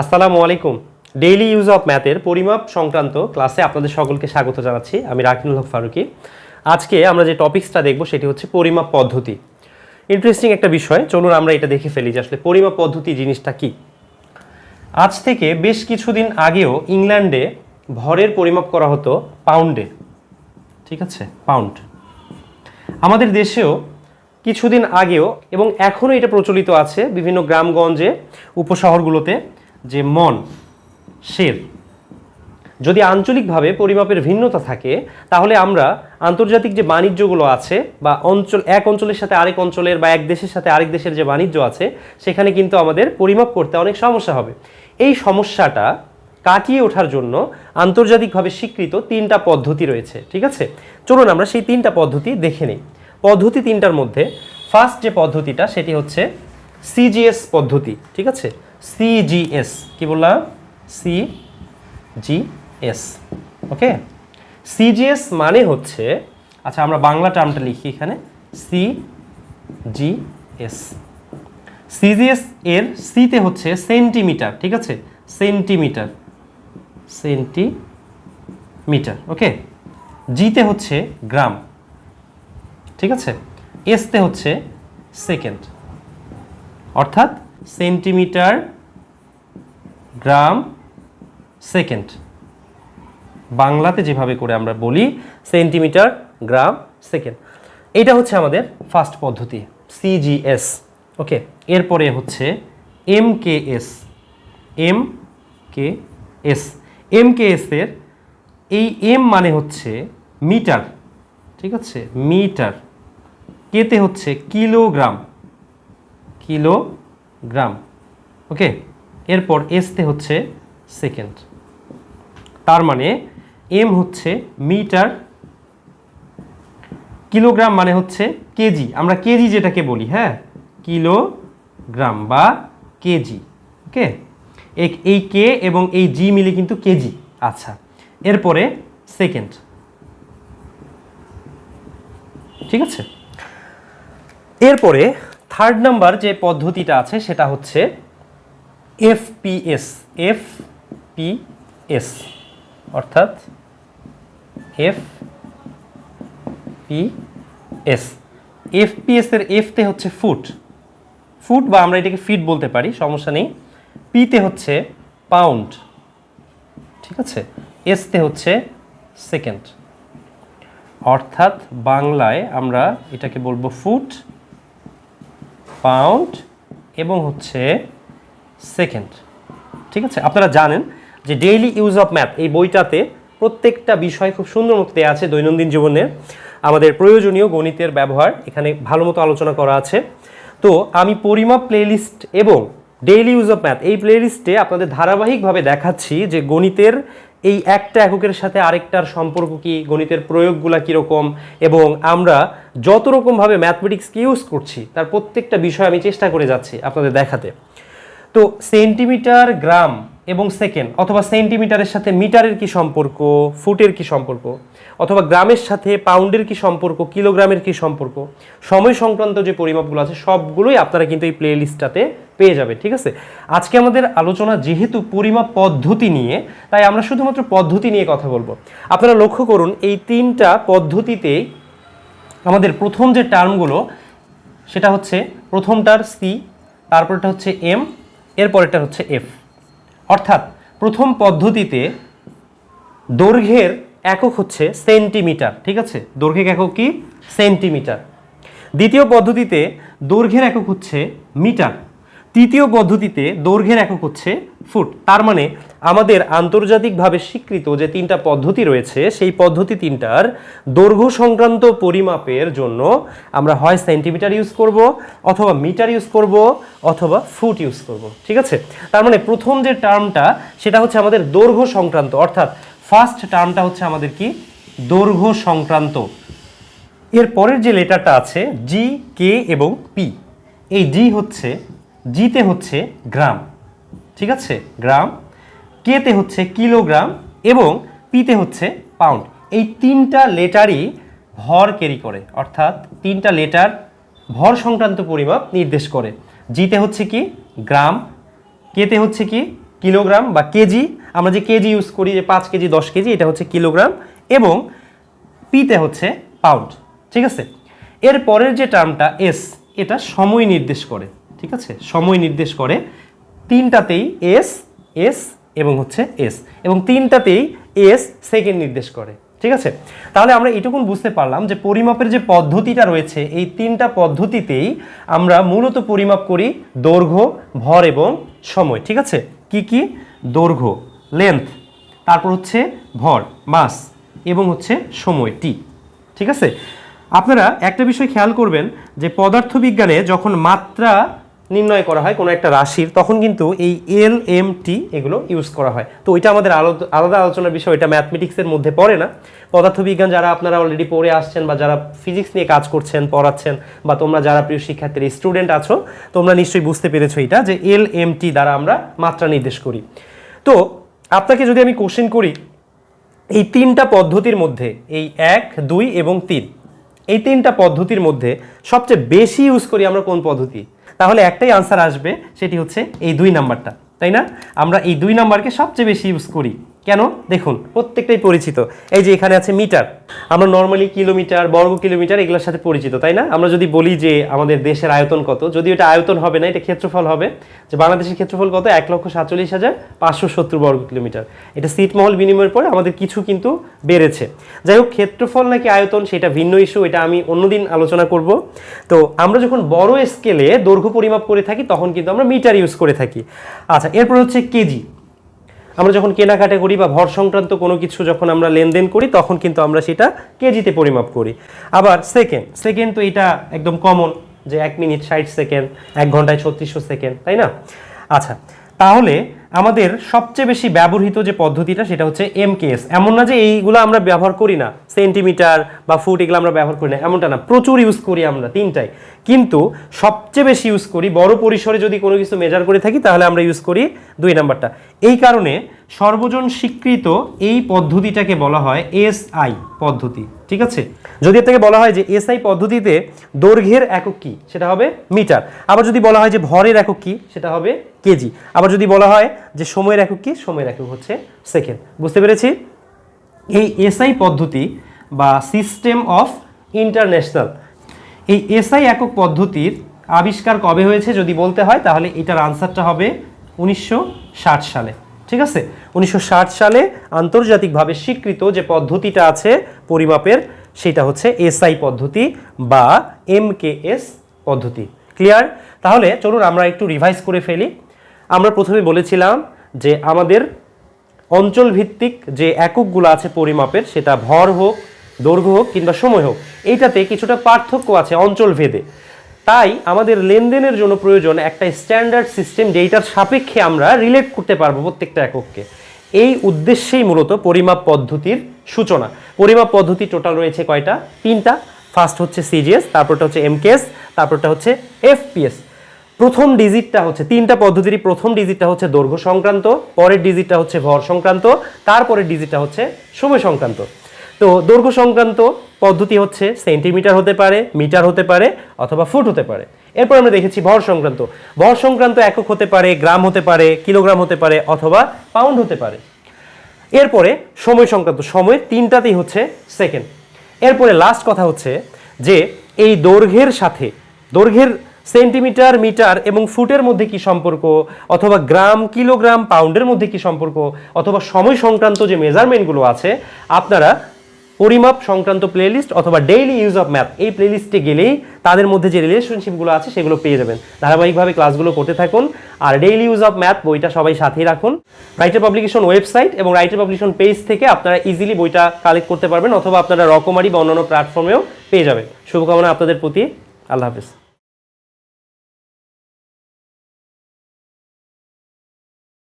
আসসালামু আলাইকুম। Daily use of ম্যাথের পরিমাপ সংক্রান্ত ক্লাসে আপনাদের সকলকে স্বাগত জানাচ্ছি। আমি রাকিনুল হক ফারুকি। আজকে আমরা যে টপিক্সটা দেখব সেটি হচ্ছে পরিমাপ পদ্ধতি। ইন্টারেস্টিং একটা বিষয়। চলুন আমরা এটা দেখে ফেলি যে আসলে পরিমাপ পদ্ধতি জিনিসটা কি। আজ থেকে বেশ কিছুদিন আগেও ইংল্যান্ডে ভরের পরিমাপ করা হতো পাউন্ডে। ঠিক আছে? পাউন্ড। আমাদের দেশেও কিছুদিন আগেও এবং এখনও এটা প্রচলিত আছে বিভিন্ন গ্রামগঞ্জে, উপশহরগুলোতে যে মন, শের। যদি আঞ্চলিকভাবে পরিমাপের ভিন্নতা থাকে, তাহলে আমরা আন্তর্জাতিক যে বাণিজ্যগুলো আছে বা অঞ্চল, এক অঞ্চলের সাথে আরেক অঞ্চলের বা এক দেশের সাথে আরেক দেশের যে বাণিজ্য আছে, সেখানে কিন্তু আমাদের পরিমাপ করতে অনেক সমস্যা হবে। এই সমস্যাটা কাটিয়ে ওঠার জন্য আন্তর্জাতিকভাবে স্বীকৃত তিনটা পদ্ধতি রয়েছে, ঠিক আছে? চলুন আমরা সেই তিনটা পদ্ধতি দেখে নিই। পদ্ধতি তিনটার মধ্যে ফার্স্ট যে পদ্ধতিটা, সেটি হচ্ছে সিজিএস পদ্ধতি, ঠিক আছে? সিজিএস কি বললাম? সি জিএস ওকে? সিজিএস মানে হচ্ছে আচ্ছা আমরা বাংলা টার্মটা লিখি এখানে সি জি এস সিজিএস এর সিতে হচ্ছে সেন্টিমিটার, ঠিক আছে? Centimetre centimetre, okay? জিতে হচ্ছে গ্রাম, ঠিক আছে? এসতে হচ্ছে সেকেন্ড। অর্থাৎ সেন্টিমিটার গ্রাম সেকেন্ড। বাংলাতে যেভাবে করে আমরা বলি, সেন্টিমিটার গ্রাম সেকেন্ড। এটা হচ্ছে আমাদের ফার্স্ট পদ্ধতি সিজিএস ওকে এরপরে হচ্ছে M K S M K S M K এসের এই এম মানে হচ্ছে মিটার, ঠিক আছে? মিটার। কেতে হচ্ছে কিলোগ্রাম। কিলোগ্রাম। ওকে? এরপর এসতে হচ্ছে সেকেন্ড। তার মানে এম হচ্ছে মিটার, কিলোগ্রাম মানে হচ্ছে কেজি। আমরা কেজি যেটাকে বলি হ্যাঁ? কিলোগ্রাম বা কেজি। ওকে? এই- কে এবং এই জি মিলে কিন্তু কেজি। আচ্ছা এরপরে সেকেন্ড। ঠিক আছে? এরপরে থার্ড নাম্বার যে পদ্ধতিটা আছে, সেটা হচ্ছে এফপিএস এফপিএস অর্থাৎ এফ পি এস এফপিএস এর এফতে হচ্ছে ফুট ফুট বা আমরা এটাকে ফিট বলতে পারি, সমস্যা নেই। পিতে হচ্ছে পাউন্ড ঠিক আছে? এসতে হচ্ছে সেকেন্ড অর্থাৎ বাংলায় আমরা এটাকে বলব ফুট পাউন্ড এবং হচ্ছে সেকেন্ড। ঠিক আছে? আপনারা জানেন যে ডেইলি ইউজ অফ ম্যাথ এই বইটাতে প্রত্যেকটা বিষয় খুব সুন্দর মতো দেওয়া আছে দৈনন্দিন জীবনের। আমাদের প্রয়োজনীয় গণিতের ব্যবহার এখানে ভালো মতো আলোচনা করা আছে। তো আমি পরিমাপ প্লেলিস্ট এবং ডেইলি ইউজ অফ ম্যাথ এই প্লেলিস্টে আপনাদের ধারাবাহিকভাবে দেখাচ্ছি যে গণিতের এই একটা এককের সাথে আরেকটার সম্পর্ক কি, গণিতের প্রয়োগগুলা কীরকম, এবং আমরা যত রকমভাবে ম্যাথমেটিক্সকে ইউজ করছি, তার প্রত্যেকটা বিষয় আমি চেষ্টা করে যাচ্ছি আপনাদের দেখাতে। তো সেন্টিমিটার গ্রাম এবং সেকেন্ড অথবা সেন্টিমিটারের সাথে মিটারের কি সম্পর্ক, ফুটের কি সম্পর্ক, অথবা গ্রামের সাথে পাউন্ডের কি সম্পর্ক, কিলোগ্রামের কি সম্পর্ক, সময় সংক্রান্ত যে পরিমাপগুলো আছে, সবগুলোই আপনারা কিন্তু এই প্লে লিস্টটাতে পেয়ে যাবে ঠিক আছে? আজকে আমাদের আলোচনা যেহেতু পরিমাপ পদ্ধতি নিয়ে, তাই আমরা শুধুমাত্র পদ্ধতি নিয়ে কথা বলব। আপনারা লক্ষ্য করুন, এই তিনটা পদ্ধতিতেই আমাদের প্রথম যে টার্মগুলো সেটা হচ্ছে প্রথমটার সি তারপরটা হচ্ছে এম এরপরেরটা হচ্ছে এফ অর্থাৎ প্রথম পদ্ধতিতে দৈর্ঘ্যের একক হচ্ছে সেন্টিমিটার, ঠিক আছে? দৈর্ঘ্যের একক কি? সেন্টিমিটার। দ্বিতীয় পদ্ধতিতে দৈর্ঘ্যের একক হচ্ছে মিটার। তৃতীয় পদ্ধতিতে দৈর্ঘ্যের একক হচ্ছে ফুট। তার মানে আমাদের আন্তর্জাতিকভাবে স্বীকৃত যে তিনটা পদ্ধতি রয়েছে, সেই পদ্ধতি তিনটার দৈর্ঘ্য সংক্রান্ত পরিমাপের জন্য আমরা হয় সেন্টিমিটার ইউজ করব অথবা মিটার ইউজ করব অথবা ফুট ইউজ করব। ঠিক আছে? তার মানে প্রথম যে টার্মটা, সেটা হচ্ছে আমাদের দৈর্ঘ্য সংক্রান্ত। অর্থাৎ ফার্স্ট টার্মটা হচ্ছে আমাদের কি? দৈর্ঘ্য সংক্রান্ত। এর পরের যে লেটারটা আছে জি কে এবং পি এই জি হচ্ছে জিতে হচ্ছে গ্রাম। ঠিক আছে? গ্রাম। কেতে হচ্ছে কিলোগ্রাম এবং পিতে হচ্ছে পাউন্ড। এই তিনটা লেটারই ভর ক্যারি করে। অর্থাৎ তিনটা লেটার ভর সংক্রান্ত পরিমাপ নির্দেশ করে। জিতে হচ্ছে কি গ্রাম, কেতে হচ্ছে কি কিলোগ্রাম বা কেজি। আমরা যে কেজি ইউজ করি, যে পাঁচ কেজি, দশ কেজি, এটা হচ্ছে কিলোগ্রাম এবং পিতে হচ্ছে পাউন্ড। ঠিক আছে? এর পরের যে টার্মটা এস এটা সময় নির্দেশ করে। ঠিক আছে? সময় নির্দেশ করে। তিনটাতেই এস এস এবং হচ্ছে এস এবং তিনটাতেই এস সেকেন্ড নির্দেশ করে। ঠিক আছে? তাহলে আমরা এটুকুন বুঝতে পারলাম যে পরিমাপের যে পদ্ধতিটা রয়েছে, এই তিনটা পদ্ধতিতেই আমরা মূলত পরিমাপ করি দৈর্ঘ্য, ভর এবং সময়। ঠিক আছে? কি কি? দৈর্ঘ্য লেন্থ তারপর হচ্ছে ভর মাস এবং হচ্ছে সময় টি ঠিক আছে? আপনারা একটা বিষয় খেয়াল করবেন যে পদার্থবিজ্ঞানে যখন মাত্রা নির্ণয় করা হয় কোনো একটা রাশির, তখন কিন্তু এই এল এম টি এগুলো ইউজ করা হয়। তো ওইটা আমাদের আলো- আলাদা আলোচনার বিষয় এটা ম্যাথমেটিক্সের মধ্যে পড়ে না। পদার্থবিজ্ঞান যারা আপনারা অলরেডি পড়ে আসছেন বা যারা ফিজিক্স নিয়ে কাজ করছেন, পড়াচ্ছেন, বা তোমরা যারা প্রিয় শিক্ষার্থীর স্টুডেন্ট আছো, তোমরা নিশ্চয়ই বুঝতে পেরেছ এটা, যে এল এম টি দ্বারা আমরা মাত্রা নির্দেশ করি। তো আপনাকে যদি আমি কোশ্চেন করি, এই তিনটা পদ্ধতির মধ্যে, এই এক, দুই এবং তিন এই তিনটা পদ্ধতির মধ্যে সবচেয়ে বেশি ইউজ করি আমরা কোন পদ্ধতি? তাহলে একটাই আনসার আসবে, সেটি হচ্ছে এই দুই নাম্বারটা তাই না? আমরা এই দুই নাম্বারকে সবচেয়ে বেশি ইউজ করি। কেন? দেখুন, প্রত্যেকটাই পরিচিত। এই যে এখানে আছে মিটার। আমরা নর্মালি কিলোমিটার বর্গ কিলোমিটার এগুলোর সাথে পরিচিত, তাই না? আমরা যদি বলি যে আমাদের দেশের আয়তন কত যদি এটা আয়তন হবে না, এটা ক্ষেত্রফল হবে, যে বাংলাদেশের ক্ষেত্রফল কত? এক লক্ষ সাতচল্লিশ হাজার পাঁচশো সত্তর বর্গ কিলোমিটার এটা সিটমহল বিনিময়ের পরে আমাদের কিছু কিন্তু বেড়েছে। যাই হোক, ক্ষেত্রফল নাকি আয়তন সেটা ভিন্ন ইস্যু এটা আমি অন্যদিন আলোচনা করব। তো আমরা যখন বড় স্কেলে দৈর্ঘ্য পরিমাপ করে থাকি, তখন কিন্তু আমরা মিটার ইউজ করে থাকি। আচ্ছা এরপর হচ্ছে কেজি। আমরা যখন কেনাকাটা করি বা ভর সংক্রান্ত কোনো কিছু যখন আমরা লেনদেন করি, তখন কিন্তু আমরা সেটা কেজিতে পরিমাপ করি। আবার সেকেন্ড সেকেন্ড তো এটা একদম কমন যে এক মিনিট ষাট সেকেন্ড এক ঘন্টায় ছত্রিশশো সেকেন্ড তাই না? আচ্ছা তাহলে আমাদের সবচেয়ে বেশি ব্যবহৃত যে পদ্ধতিটা সেটা হচ্ছে এমকেএস এমন না যে এইগুলো আমরা ব্যবহার করি না, সেন্টিমিটার বা ফুট এগুলো আমরা ব্যবহার করি না, এমনটা না। প্রচুর ইউজ করি আমরা তিনটাই। কিন্তু সবচেয়ে বেশি ইউজ করি বড় পরিসরে যদি কোনো কিছু মেজার করে থাকি, তাহলে আমরা ইউজ করি দুই নাম্বারটা। এই কারণে সর্বজন স্বীকৃত এই পদ্ধতিটাকে বলা হয় এসআই পদ্ধতি, ঠিক আছে? যদি থেকে বলা হয় যে এসআই পদ্ধতিতে দৈর্ঘ্যের একক কি, সেটা হবে মিটার। আবার যদি বলা হয় যে ভরের একক কি, সেটা হবে কেজি। আবার যদি বলা হয় যে সময়ের একক কি? সময়ের একক হচ্ছে সেকেন্ড বুঝতে পেরেছি? এই এসআই পদ্ধতি বা সিস্টেম অফ ইন্টারন্যাশনাল এই এসআই একক পদ্ধতির আবিষ্কার কবে হয়েছে যদি বলতে হয়, তাহলে এটার আনসারটা হবে উনিশশো ষাট সালে। ঠিক আছে? উনিশশো ষাট সালে আন্তর্জাতিকভাবে স্বীকৃত যে পদ্ধতিটা আছে পরিমাপের, সেটা হচ্ছে এসআই পদ্ধতি বা এমকেএস পদ্ধতি। ক্লিয়ার তাহলে চলুন আমরা একটু রিভাইজ করে ফেলি। আমরা প্রথমে বলেছিলাম যে আমাদের অঞ্চল ভিত্তিক যে এককগুলো আছে পরিমাপের, সেটা ভর হোক, দৈর্ঘ্য হোক কিংবা সময় হোক, এইটাতে কিছুটা পার্থক্য আছে অঞ্চল ভেদে তাই আমাদের লেনদেনের জন্য প্রয়োজন একটা স্ট্যান্ডার্ড সিস্টেম যেইটার সাপেক্ষে আমরা রিলেট করতে পারব প্রত্যেকটা একককে এই উদ্দেশ্যেই মূলত পরিমাপ পদ্ধতির সূচনা। পরিমাপ পদ্ধতি টোটাল রয়েছে কয়টা? তিনটা। ফার্স্ট হচ্ছে সিজিএস তারপরটা হচ্ছে এমকেএস তারপরটা হচ্ছে এফপিএস প্রথম ডিজিটটা হচ্ছে, তিনটা পদ্ধতিরই প্রথম ডিজিটটা হচ্ছে দৈর্ঘ্য সংক্রান্ত, পরের ডিজিটটা হচ্ছে ভর সংক্রান্ত, তারপরের ডিজিটটা হচ্ছে সময় সংক্রান্ত। তো দৈর্ঘ্য সংক্রান্ত পদ্ধতি হচ্ছে সেন্টিমিটার হতে পারে মিটার হতে পারে, অথবা ফুট হতে পারে। এরপর আমরা দেখেছি ভর সংক্রান্ত। ভর সংক্রান্ত একক হতে পারে, গ্রাম হতে পারে কিলোগ্রাম হতে পারে, অথবা পাউন্ড হতে পারে। এরপরে সময় সংক্রান্ত, সময় তিনটাতেই হচ্ছে সেকেন্ড এরপরে লাস্ট কথা হচ্ছে যে, এই দৈর্ঘ্যের সাথে, দৈর্ঘ্যের সেন্টিমিটার, মিটার এবং ফুটের মধ্যে কি সম্পর্ক? অথবা গ্রাম, কিলোগ্রাম, পাউন্ডের মধ্যে কি সম্পর্ক? অথবা সময় সংক্রান্ত যে মেজারমেন্টগুলো আছে, আপনারা পরিমাপ সংক্রান্ত প্লেলিস্ট অথবা ডেইলি ইউজ অফ ম্যাথ এই প্লেলিস্টে গেলেই তাদের মধ্যে যে রিলেশনশিপগুলো আছে সেগুলো পেয়ে যাবেন। ধারাবাহিকভাবে ক্লাসগুলো করতে থাকুন আর ডেইলি ইউজ অফ ম্যাথ বইটা সবাই সাথেই রাখুন। রাইটার পাবলিকেশন ওয়েবসাইট এবং রাইটার পাবলিকেশন পেজ থেকে আপনারা ইজিলি বইটা কালেক্ট করতে পারবেন অথবা আপনারা রকমারি বা অন্যান্য প্ল্যাটফর্মেও পেয়ে যাবেন। শুভকামনা আপনাদের প্রতি। আল্লাহ হাফিজ।